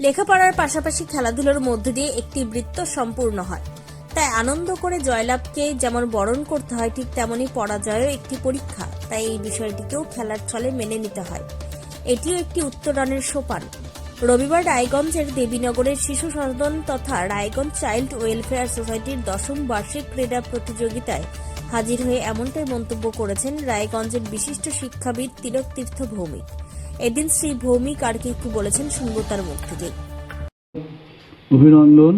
লেখাপড়ার পাশাপাশি খেলাধুলোর মধ্য দিয়ে একটি বৃত্ত সম্পূর্ণ হয়। তাই আনন্দ করে জয়লাভকে যেমন বরণ করতে হয়, ঠিক তেমনই পরাজয়ও একটি পরীক্ষা। তাই এই বিষয়টিকেও খেলার ছলে মেনে নিতে হয়। এটিও একটি উত্তরণের সোপান। রবিবার রায়গঞ্জের দেবীনগরের শিশু সদন তথা রায়গঞ্জ চাইল্ড ওয়েলফেয়ার সোসাইটির দশম বার্ষিক ক্রীড়া প্রতিযোগিতায় হাজির হয়ে এমনটাই মন্তব্য করেছেন রায়গঞ্জের বিশিষ্ট শিক্ষাবিদ তিলক তীর্থ ভৌমিক এদিন শ্রী ভৌমিক আর কি একটু বলেছেন শুনব তার মুখ থেকে। অভিনন্দন।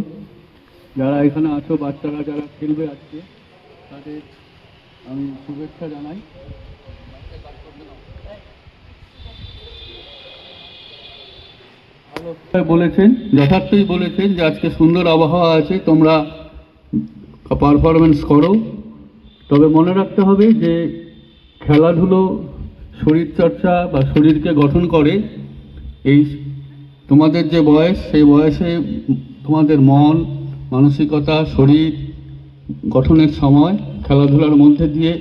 যারা এখানে আছো, বাচ্চারা যারা খেলবে আজকে, তাদের আমি শুভেচ্ছা জানাই। বলেছেন, যথার্থই বলেছেন যে আজকে সুন্দর আবহাওয়া আছে, তোমরা পারফরমেন্স করো। তবে মনে রাখতে হবে যে খেলাধুলো শরীরচর্চা বা শরীরকে গঠন করে, এই তোমাদের যে বয়স, সেই বয়সে তোমাদের মন, মানসিকতা, শরীর গঠনের সময় খেলাধুলার মধ্যে দিয়ে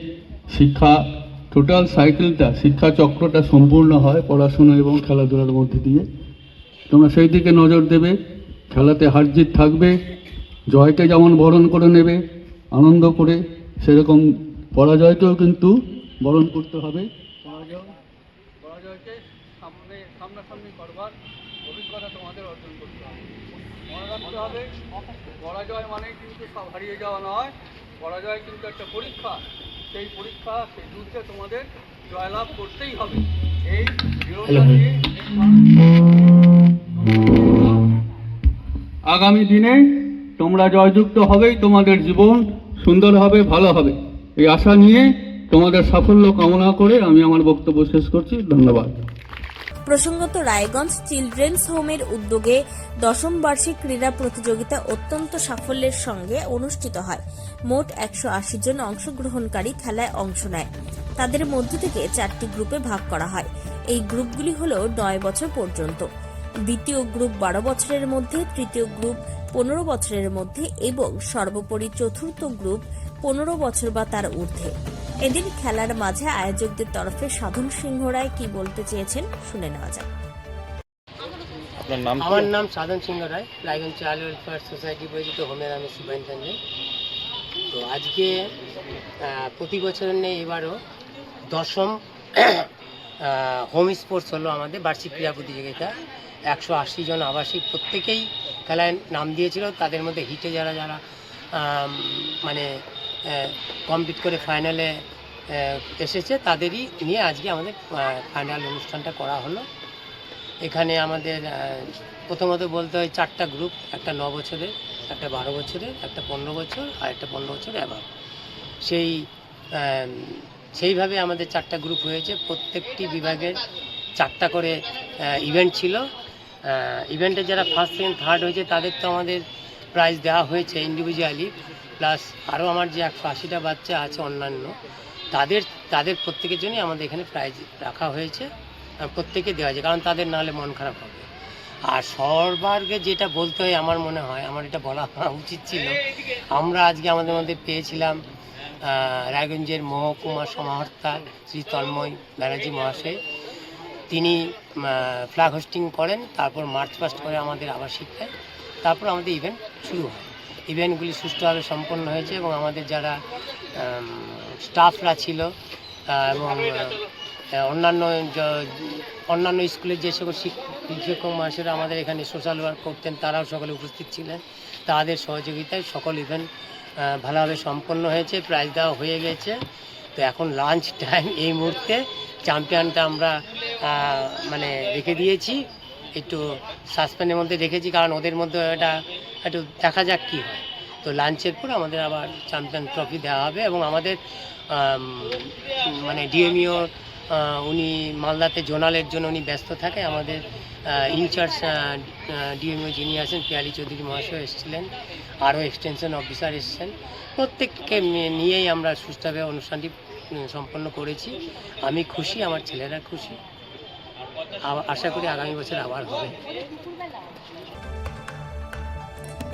শিক্ষা টোটাল সাইকেলটা শিক্ষা চক্রটা সম্পূর্ণ হয় পড়াশোনা এবং খেলাধুলার মধ্যে দিয়ে। তোমরা সেই দিকে নজর দেবে, খেলাতে হার জিত থাকবে, জয়কে যেমন বরণ করে নেবে, আনন্দ করে, সেরকম পরাজয়কেও কিন্তু বরণ করতে হবে। পরাজয় পরাজয়কে সামনে সামনাসামনি করবার অভিজ্ঞতা তোমাদের অর্জন করতে হবে। মনে রাখতে হবে পরাজয় মানে কিন্তু সব হারিয়ে যাওয়া নয়। পরাজয় কিন্তু একটা পরীক্ষা। সেই পরীক্ষা সেই যুদ্ধে তোমাদের জয়লাভ করতেই হবে। এই আগামী দিনে তোমরা জয়যুক্ত হবেই তোমাদের জীবন। সুন্দর হবে ভালো হবে। এই আশা নিয়ে তোমাদের সাফল্য কামনা করে আমি আমার বক্তব্য শেষ করছি। ধন্যবাদ। প্রসঙ্গত, রায়গঞ্জ চিলড্রেন্স হোমের উদ্যোগে দশম বার্ষিক ক্রীড়া প্রতিযোগিতা অত্যন্ত সাফল্যের সঙ্গে অনুষ্ঠিত হয়। মোট একশো আশি জন অংশগ্রহণকারী খেলায় অংশ নেয়। তাদের মধ্য থেকে চারটি গ্রুপে ভাগ করা হয়। এই গ্রুপগুলি হল নয় বছর পর্যন্ত। দ্বিতীয় গ্রুপ বারো বছরের মধ্যে, তৃতীয় গ্রুপ পনেরো বছরের মধ্যে এবং সর্বোপরি চতুর্থ গ্রুপ পনেরো বছর বা তার ঊর্ধ্বে। এদিন খেলার মাঝে আয়োজকদের তরফে সাধন সিংহ রায় কি বলতে চেয়েছেন শুনে নেওয়া যাক। আপনার নাম আমার নাম Sadhan Singha Roy Raiganj child welfare society পরিচিত হোমের আমি সুপারিনটেন্ডেন্ট। তো আজকে প্রতি বছর নেই এবারও দশম হোম স্পোর্টস হলো আমাদের বার্ষিক ক্রীড়া প্রতিযোগিতা। একশো আশি জন আবাসিক প্রত্যেকেই খেলায় নাম দিয়েছিল। তাদের মধ্যে হিটে যারা যারা মানে কমপ্লিট করে ফাইনালে এসেছে। তাদেরই নিয়ে আজকে আমাদের ফাইনাল অনুষ্ঠানটা করা হলো। এখানে আমাদের প্রথমত বলতে হয় চারটা গ্রুপ একটা ন বছরের, একটা বারো বছরের, একটা পনেরো বছর আর একটা পনেরো বছর অ্যাভাব সেই সেইভাবে আমাদের চারটা গ্রুপ হয়েছে। প্রত্যেকটি বিভাগের চারটা করে ইভেন্ট ছিল। ইভেন্টে যারা ফার্স্ট সেকেন্ড থার্ড হয়েছে, তাদের তো আমাদের প্রাইজ দেওয়া হয়েছে ইন্ডিভিজুয়ালি প্লাস আরও আমার যে একশো আশিটা বাচ্চা আছে অন্যান্য, তাদের তাদের প্রত্যেকের জন্যই আমাদের এখানে প্রাইজ রাখা হয়েছে প্রত্যেকে দেওয়া হয়েছে, কারণ তাদের নাহলে মন খারাপ হবে। আর সর্বার্গে যেটা বলতে হয়, আমার মনে হয়, আমার এটা বলা উচিত ছিল, আমরা আজকে আমাদের মধ্যে পেয়েছিলাম রায়গঞ্জের মহকুমা সমাহর্তা শ্রী তন্ময় ব্যানার্জি মহাশয়। তিনি ফ্ল্যাগ হোস্টিং করেন, তারপর মার্চ পাস্ট করে আমাদের আবাসিকটায় তারপর আমাদের ইভেন্ট শুরু হয়। ইভেন্টগুলি সুষ্ঠুভাবে সম্পন্ন হয়েছে এবং আমাদের যারা স্টাফরা ছিল এবং অন্যান্য অন্যান্য স্কুলের যে সকল শিক- শিক্ষক মহাশয়রা আমাদের এখানে সোশ্যাল ওয়ার্ক করতেন, তারাও সকলে উপস্থিত ছিলেন। তাদের সহযোগিতায় সকল ইভেন্ট ভালোভাবে সম্পন্ন হয়েছে প্রাইজ দেওয়া হয়ে গেছে। তো এখন লাঞ্চ টাইম এই মুহূর্তে চ্যাম্পিয়নটা আমরা মানে রেখে দিয়েছি। একটু সাসপেন্ডের মধ্যে রেখেছি, কারণ ওদের মধ্যে এটা একটু দেখা যাক কী হয়। তো লাঞ্চের পর আমাদের আবার চ্যাম্পিয়ন ট্রফি দেওয়া হবে এবং আমাদের মানে ডিএমইও উনি মালদাতে জোনালের জন্য উনি ব্যস্ত থাকে। আমাদের ইনচার্জ ডিএমইও যিনি আছেন, পিয়ালি চৌধুরী মহাশয় এসেছিলেন। আরও এক্সটেনশন অফিসার এসেছেন। প্রত্যেককে নিয়েই আমরা সুস্থভাবে অনুষ্ঠানটি সম্পন্ন করেছি। আমি খুশি, আমার ছেলেরা খুশি। আশা করি আগামী বছর আবার হবে।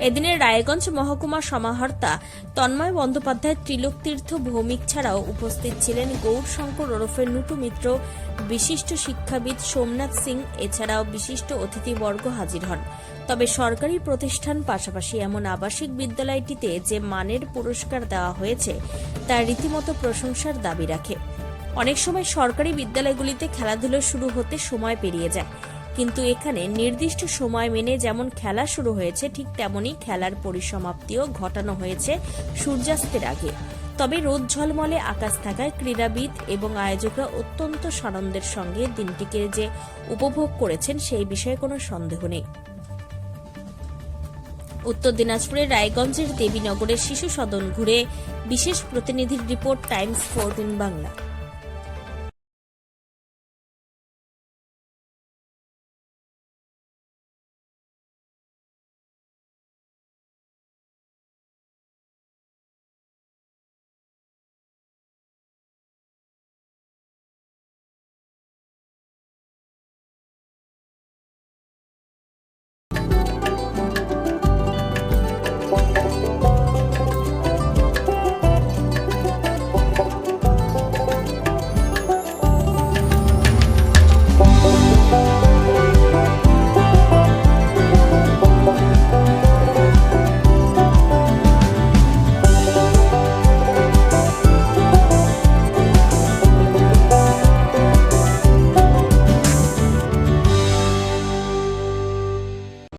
এদিনের রায়গঞ্জ মহকুমা সমাহর্তা তন্ময় বন্দ্যোপাধ্যায় ত্রিলোক তীর্থ ভৌমিক ছাড়াও উপস্থিত ছিলেন গৌর শঙ্কর ওরফে নুটু মিত্র, বিশিষ্ট শিক্ষাবিদ সোমনাথ সিং, এছাড়াও বিশিষ্ট অতিথিবর্গ হাজির হন। তবে সরকারি প্রতিষ্ঠান, পাশাপাশি এমন আবাসিক বিদ্যালয়টিতে যে মানের পুরস্কার দেওয়া হয়েছে, তা রীতিমতো প্রশংসার দাবি রাখে। অনেক সময় সরকারি বিদ্যালয়গুলিতে খেলাধুলো শুরু হতে সময় পেরিয়ে যায়। কিন্তু এখানে নির্দিষ্ট সময় মেনে যেমন খেলা শুরু হয়েছে, ঠিক তেমনই খেলার পরিসমাপ্তিও ঘটানো হয়েছে সূর্যাস্তের আগে। তবে রোদ ঝলমলে, আকাশ থাকায় ক্রীড়াবিদ এবং আয়োজকরা অত্যন্ত সানন্দের সঙ্গে দিনটিকে যে উপভোগ করেছেন সেই বিষয়ে কোনো সন্দেহ নেই। উত্তর দিনাজপুরের রায়গঞ্জের দেবীনগরের শিশু সদন ঘুরে বিশেষ প্রতিনিধির রিপোর্ট টাইমস ফোরটিন বাংলা।